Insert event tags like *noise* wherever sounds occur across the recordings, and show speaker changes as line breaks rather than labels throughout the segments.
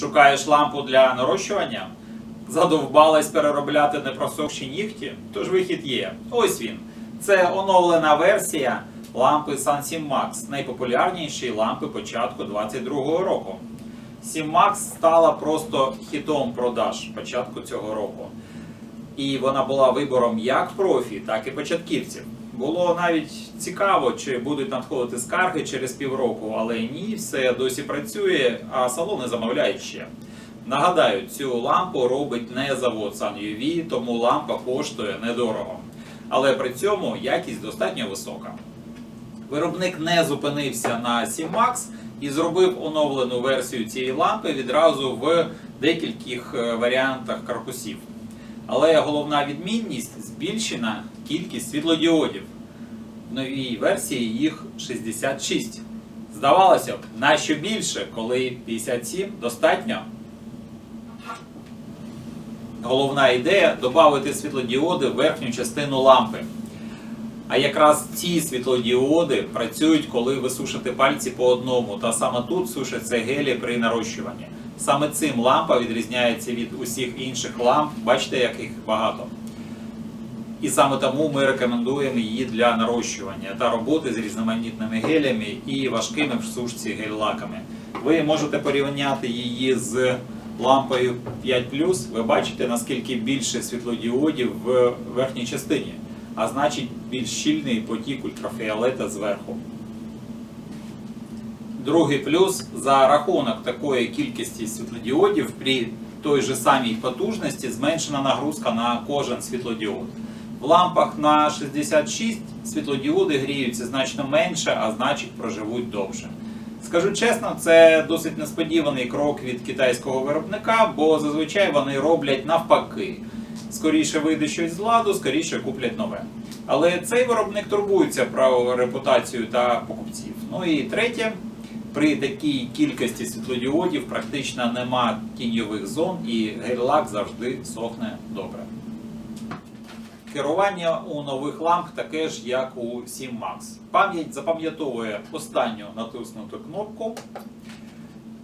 Шукаєш лампу для нарощування? Задовбалась переробляти непросохші нігті? Тож вихід є. Ось він. Це оновлена версія лампи Sun Max, найпопулярніші лампи початку 2022 року. Max стала просто хітом продаж початку цього року. І вона була вибором як профі, так і початківців. Було навіть цікаво, чи будуть надходити скарги через півроку, але ні, все досі працює, а салони замовляють ще. Нагадаю, цю лампу робить не завод SunUV, тому лампа коштує недорого. Але при цьому якість достатньо висока. Виробник не зупинився на C-Max і зробив оновлену версію цієї лампи відразу в декількох е, варіантах корпусів. Але головна відмінність збільшена кількість світлодіодів. В новій версії їх 66. Здавалося б, нащо більше, коли 57 достатньо. Головна ідея додати світлодіоди в верхню частину лампи. А якраз ці світлодіоди працюють, коли ви сушите пальці по одному, та саме тут сушаться гелі при нарощуванні. Саме цим лампа відрізняється від усіх інших ламп, бачите, яких багато. І саме тому ми рекомендуємо її для нарощування та роботи з різноманітними гелями і важкими в сушці гель-лаками. Ви можете порівняти її з лампою 5 Ви бачите, наскільки більше світлодіодів в верхній частині, а значить більш щільний потік ультрафіолета зверху. Другий плюс за рахунок такої кількості світлодіодів при той же самій потужності зменшена нагрузка на кожен світлодіод. В лампах на 66 світлодіоди гріються значно менше, а значить проживуть довше. Скажу чесно, це досить несподіваний крок від китайського виробника, бо зазвичай вони роблять навпаки. Скоріше вийде щось з ладу, скоріше куплять нове. Але цей виробник турбується про репутацію та покупців. Ну і третє, при такій кількості світлодіодів практично нема тіньових зон і гель-лак завжди сохне добре. Керування у нових ламп таке ж, як у 7 Max. Пам'ять запам'ятовує останню натиснуту кнопку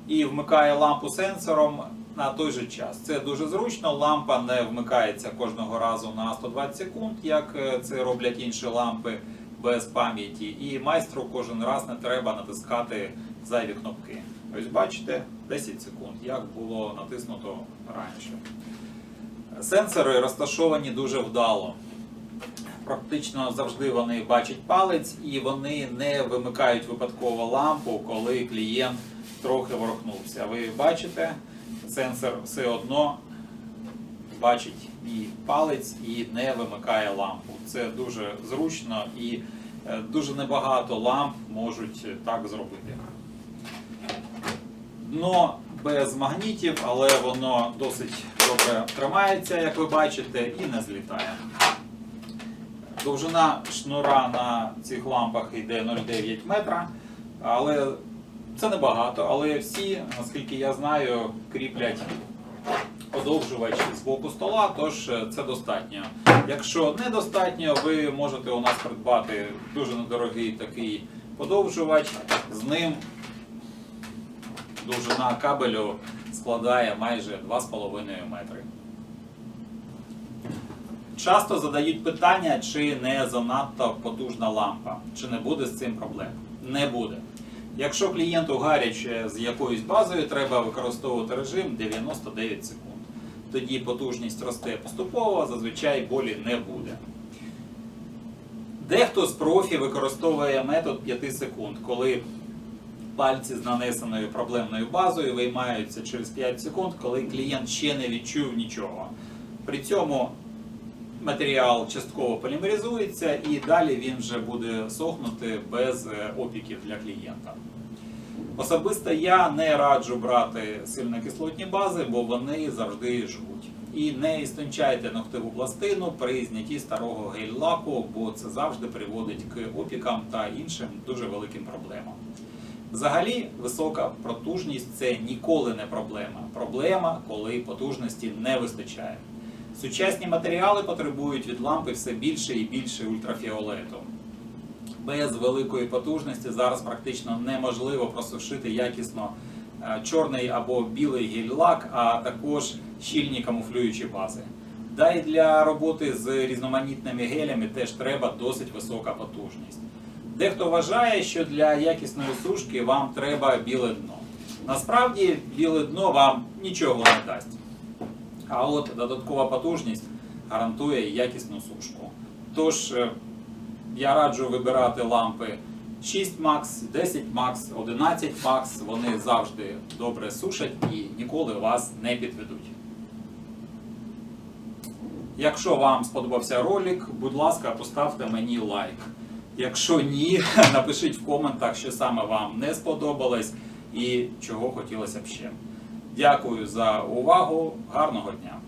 і вмикає лампу сенсором на той же час. Це дуже зручно. Лампа не вмикається кожного разу на 120 секунд, як е, це роблять інші лампи без пам'яті. І майстру кожен раз не треба натискати зайві кнопки. Ось бачите, 10 секунд, як було натиснуто раніше. Сенсори розташовані дуже вдало. Практично завжди вони бачать палець і вони не вимикають випадково лампу, коли клієнт трохи ворухнувся. Ви бачите, сенсор все одно бачить і палець і не вимикає лампу. Це дуже зручно і е, дуже небагато ламп можуть так зробити. Дно без магнітів, але воно досить добре тримається, як ви бачите, і не злітає. Довжина шнура на цих лампах йде 0,9 метра, але це небагато, але всі, наскільки я знаю, кріплять подовжувач з боку стола, тож це достатньо. Якщо недостатньо, ви можете у нас придбати дуже недорогий такий подовжувач. З ним довжина кабелю складає майже 2,5 метри. Часто задають питання, чи не занадто потужна лампа, чи не буде з цим проблем. Не буде. Якщо клієнту гаряче з якоюсь базою, треба використовувати режим 99 секунд. Тоді потужність росте поступово, зазвичай болі не буде. Дехто з профі використовує метод 5 секунд, коли пальці з нанесеною проблемною базою виймаються через 5 секунд, коли клієнт ще не відчув нічого. При цьому матеріал частково полімеризується і далі він вже буде сохнути без е, опіків для клієнта. Особисто я не раджу брати сильнокислотні бази, бо вони завжди жгуть. І не істончайте ногтеву пластину при знятті старого гель-лаку, бо це завжди приводить к опікам та іншим дуже великим проблемам. Взагалі, висока потужність це ніколи не проблема. Проблема, коли потужності не вистачає. Сучасні матеріали потребують від лампи все більше і більше ультрафіолету. Без великої потужності зараз практично неможливо просушити якісно е, чорний або білий гель-лак, а також щільні камуфлюючі бази. Да і для роботи з різноманітними гелями теж треба досить висока потужність. Дехто вважає, що для якісної сушки вам треба біле дно. Насправді біле дно вам нічого не дасть. А от додаткова потужність гарантує якісну сушку. Тож е, я раджу вибирати лампи 6 Max, 10 Max, 11 Max. Вони завжди добре сушать і ніколи вас не підведуть. Якщо вам сподобався ролик, будь ласка, поставте мені лайк. Якщо ні, *laughs* напишіть в коментах, що саме вам не сподобалось і чого хотілося б ще. Дякую за увагу, гарного дня!